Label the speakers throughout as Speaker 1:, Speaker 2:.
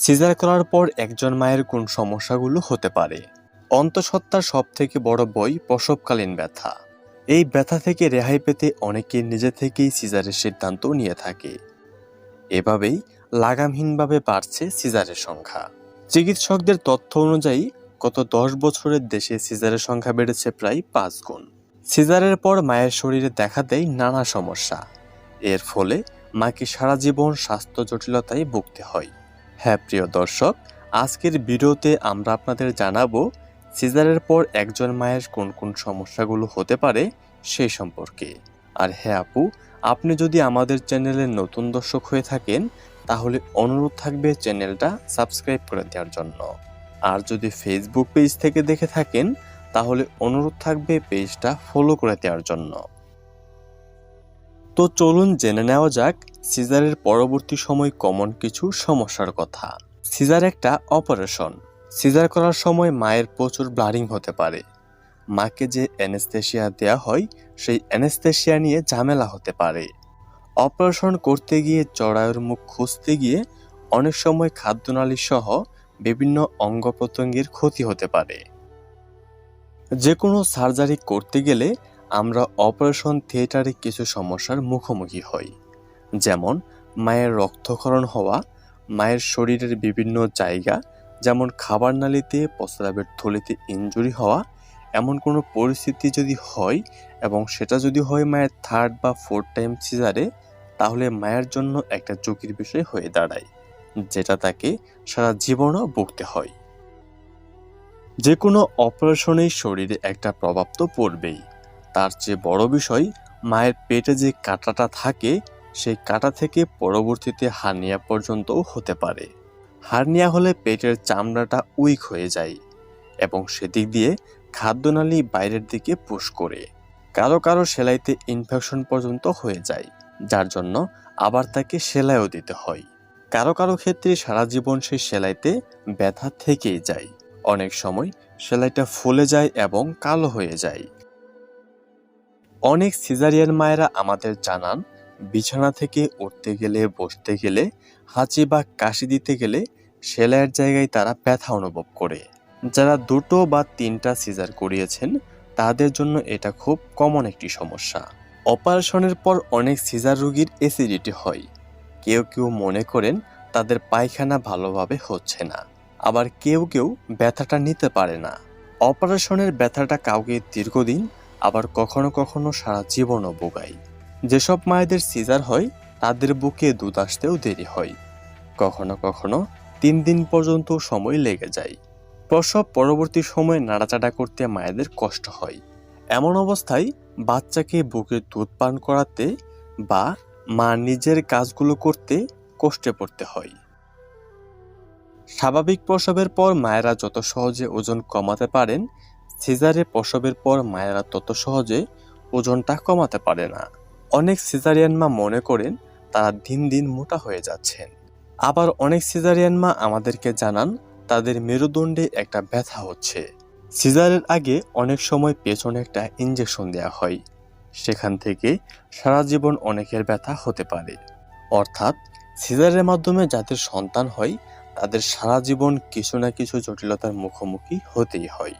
Speaker 1: Caesar করার পর একজন মায়ের কোন সমস্যাগুলো হতে পারে। অন্তঃসত্ত্বার সব থেকে বড় বই প্রসবকালীন ব্যথা। এই ব্যথা থেকে রেহাই পেতে অনেকে নিজে থেকেই সিজারের সিদ্ধান্ত নিয়ে থাকে। এভাবেই লাগামহীনভাবে বাড়ছে সিজারের সংখ্যা। চিকিৎসকদের তথ্য অনুযায়ী, গত দশ বছরের দেশে সিজারের সংখ্যা বেড়েছে প্রায় পাঁচ গুণ। সিজারের পর মায়ের শরীরে দেখা দেয় নানা সমস্যা। এর ফলে মাকে সারা জীবন স্বাস্থ্য জটিলতায় ভুগতে হয়। হ্যাঁ প্রিয় দর্শক, আজকের ভিডিওতে আমরা আপনাদের জানাব সিজারের পর একজন মায়ের কোন কোন সমস্যাগুলো হতে পারে সেই সম্পর্কে। আর হ্যাঁ আপু, আপনি যদি আমাদের চ্যানেলের নতুন দর্শক হয়ে থাকেন, তাহলে অনুরোধ থাকবে চ্যানেলটা সাবস্ক্রাইব করে দেওয়ার জন্য। আর যদি ফেসবুক পেজ থেকে দেখে থাকেন, তাহলে অনুরোধ থাকবে পেজটা ফলো করে দেওয়ার জন্য। তো চলুন জেনে নেওয়া যাক সিজারের পরবর্তী সময় কমন কিছু সমস্যার কথা। সিজার একটা অপারেশন। সিজার করার সময় মায়ের প্রচুর ব্লাডিং হতে পারে। মাকে যে অ্যানেস্থেশিয়া দেওয়া হয়, সেই অ্যানেস্থেশিয়া নিয়ে ঝামেলা হতে পারে। অপারেশন করতে গিয়ে জরায়ুর মুখ খুঁজতে গিয়ে অনেক সময় খাদ্যনালী সহ বিভিন্ন অঙ্গ প্রত্যঙ্গের ক্ষতি হতে পারে। যে কোনো সার্জারি করতে গেলে আমরা অপারেশন থিয়েটারে কিছু সমস্যার মুখোমুখি হই। যেমন, মায়ের রক্তক্ষরণ হওয়া, মায়ের শরীরের বিভিন্ন জায়গা, যেমন খাবার নালিতে, প্রস্রাবের থলিতে ইনজুরি হওয়া, এমন কোনো পরিস্থিতি যদি হয় এবং সেটা যদি হয় মায়ের থার্ড বা ফোর্থ টাইম সিজারে তাহলে মায়ের জন্য একটা ঝুঁকির বিষয় হয়ে দাঁড়ায়, যেটা তাকে সারা জীবনও ভুগতে হয়। যে কোনো অপারেশনেই শরীরে একটা প্রভাব তো পড়বেই। তার চেয়ে বড় বিষয়, মায়ের পেটে যে কাঁটাটা থাকে, সেই কাঁটা থেকে পরবর্তীতে হার্নিয়া পর্যন্তও হতে পারে। হার্নিয়া হলে পেটের চামড়াটা উইক হয়ে যায় এবং সেদিক দিয়ে খাদ্যনালী বাইরের দিকে পুশ করে। কারও কারও সেলাইতে ইনফেকশন পর্যন্ত হয়ে যায়, যার জন্য আবার তাকে সেলাইও দিতে হয়। কারও কারও ক্ষেত্রে সারা জীবন সেই সেলাইতে ব্যথা থেকেই যায়। অনেক সময় সেলাইটা ফুলে যায় এবং কালো হয়ে যায়। অনেক সিজারিয়ান মায়েরা আমাদের জানান, বিছানা থেকে উঠতে গেলে, বসতে গেলে, হাঁচি বা কাশি দিতে গেলে সেলাইয়ের জায়গায় তারা ব্যথা অনুভব করে। যারা দুটো বা তিনটা সিজার করিয়েছেন, তাদের জন্য এটা খুব কমন একটি সমস্যা। অপারেশনের পর অনেক সিজার রুগীর অ্যাসিডিটি হয়। কেউ কেউ মনে করেন তাদের পায়খানা ভালোভাবে হচ্ছে না। আবার কেউ কেউ ব্যথাটা নিতে পারে না। অপারেশনের ব্যথাটা কাউকে দীর্ঘদিন আবার কখনো কখনো সারা জীবনও বোগায় যেসব মায়েদের সিজার হয়, তাদের বুকে দুধ আসতেও দেরি হয়। কখনো কখনো তিন দিন পর্যন্ত সময় লেগে যায়। প্রসব পরবর্তী সময়ে নাড়াচাড়া করতে মায়েদের কষ্ট হয়। এমন অবস্থায় বাচ্চাকে বুকে দুধ পান করাতে বা মা নিজের কাজগুলো করতে কষ্টে পড়তে হয়। স্বাভাবিক প্রসবের পর মায়েরা যত সহজে ওজন কমাতে পারেন সিজারে প্রসবের পর মায়েরা তত সহজে ওজনটা কমাতে পারে না। অনেক সিজারিয়ান মা মনে করেন তারা দিন দিন মোটা হয়ে যাচ্ছেন। আবার অনেক সিজারিয়ান মা আমাদেরকে জানান তাদের মেরুদণ্ডে একটা ব্যথা হচ্ছে। সিজারের আগে অনেক সময় পেছনে একটা ইঞ্জেকশন দেওয়া হয়। সেখান থেকে সারা জীবন অনেকের ব্যথা হতে পারে। অর্থাৎ সিজারের মাধ্যমে যাদের সন্তান হয়, তাদের সারা জীবন কিছু না কিছু জটিলতার মুখোমুখি হতেই হয়।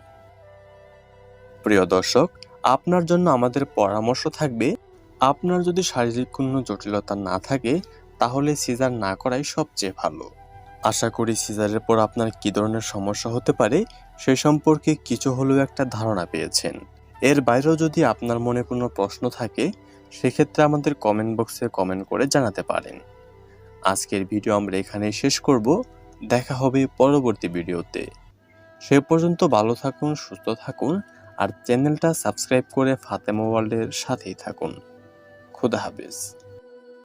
Speaker 1: প্রিয় দর্শক, আপনার জন্য আমাদের পরামর্শ থাকবে, আপনার যদি শারীরিক কোনো জটিলতা না থাকে, তাহলে সিজার না করাই সবচেয়ে ভালো। আশা করি সিজারের পর আপনার কী ধরনের সমস্যা হতে পারে, সে সম্পর্কে কিছু হলেও একটা ধারণা পেয়েছেন। এর বাইরেও যদি আপনার মনে কোনো প্রশ্ন থাকে, সেক্ষেত্রে আমাদের কমেন্ট বক্সে কমেন্ট করে জানাতে পারেন। আজকের ভিডিও আমরা এখানেই শেষ করব। দেখা হবে পরবর্তী ভিডিওতে সে পর্যন্ত ভালো থাকুন, সুস্থ থাকুন। আর চ্যানেলটা সাবস্ক্রাইব করে ফাতেমা ওয়ার্ল্ডের সাথেই থাকুন। খুদা হাফেজ।